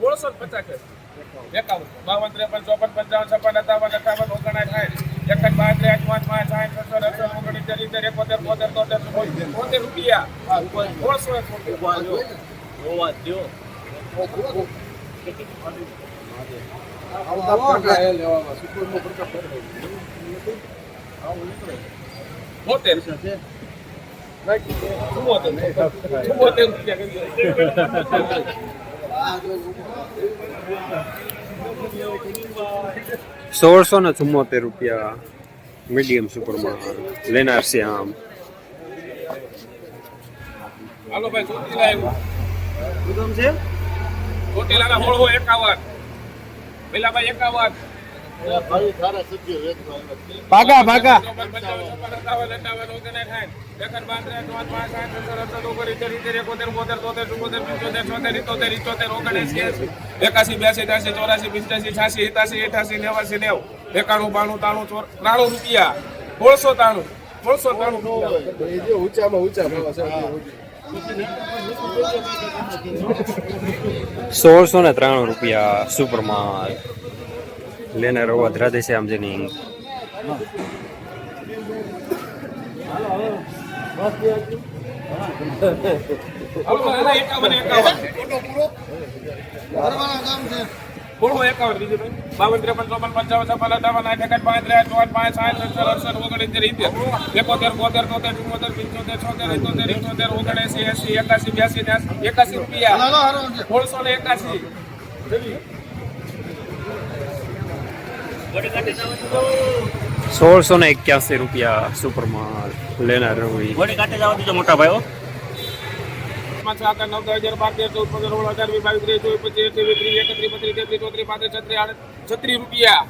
સોળસો પચાસ એકાવન. બાવન, ત્રેપન, ચોપન, પંચાવન, છપ્પન અઠાવન અઠાવન ઓગણ સાઠ. એકન બાત્રીસ આઠ પાંચ સાઠ સત્તર અઠાવન ઓગણીસ ચાલીસ એકોતેર, બોતેર, તોતેર બોતેર રૂપિયા. સોળસો. બોતેર. ચુમ્મોતેર ચુમ્મોતેર રૂપિયા સોળસો ને ચુમ્મોતેર રૂપિયા મીડિયમ સુપરમાં લેનાર છે આમ. હાલો ભાઈ ચોટીલા આવ્યું. ચોટીલાના હોળવો એકાવન. પેલા ભાઈ એકાવન. ભાગા ભાગા. એકાસી બ્યાસી ત્યાસી ચોરાસી પિસ્તાસી છ્યાસી એતાસી એઠાસી નેવાસી નેવ એકાણું બાણું તાણું ચોર ત્રાણું રૂપિયા સોળસો તાણું સોળસો તાણું રૂપિયા. સોળસો ને ત્રાણું રૂપિયા સુપરમાં લેનાર અવાજ રાધે આમ જેની એકાસી રૂપિયા સોળસો ને એકાસી સોળસો ને એક્યાસી રૂપિયા સુપરમાં લેનાર રવિ વળી કાંઠે જવા દીધો મોટા ભાઈઓ. છત્રીસ રૂપિયા.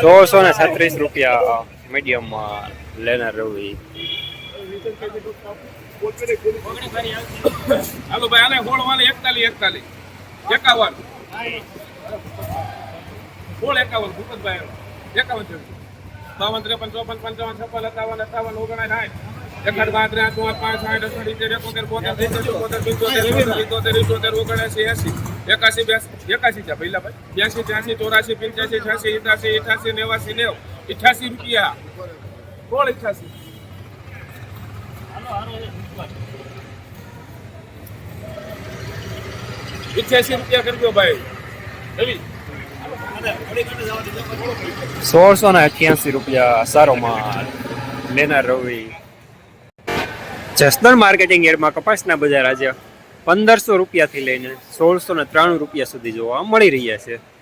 સોળસો ને છત્રીસ રૂપિયા મીડિયમમાં લેનાર રવિ હાલો ભાઈ આને સોળ વાલે એકતાલીસ એકતાલીસ એકાવન સોળ એકાવન ભૂપતભાઈ એકાવન છે બાવન ત્રેપન ચોપન પંચાવન છપ્પન અઠાવન અઠાવન ઓગણાઠ સાઠ એકઠ બાત્રીસ આઠ પાંચ પાંચ સાઠ અડસઠ ઇત્તેર એકોતેર બોતેર ત્રીસ ચોતેર પંચોતેર ઇત્તોતેર ઇત્તોતેર ઓગણએંસી એંસી એકાસી બ્યાસી એકાસી છે પહેલા ભાઈ બ્યાસી ત્યાસી ચોરાસી પંચ્યાસી છ્યાસી ઇઠાસી ઇઠાસી નેવાસી નેવ ઇઠાસી રૂપિયા સોળ ઇઠાસી ઇઠ્યાસી રૂપિયા કરજો ભાઈ. સોળસો ને અઠ્યાસી રૂપિયા સારો માલ. લેનાર રવિ. જસદણ માર્કેટિંગ યાર્ડમાં કપાસના બજાર આજે પંદરસો રૂપિયાથી લઈને સોળસો ને ત્રાણું રૂપિયા સુધી જોવા મળી રહ્યા છે.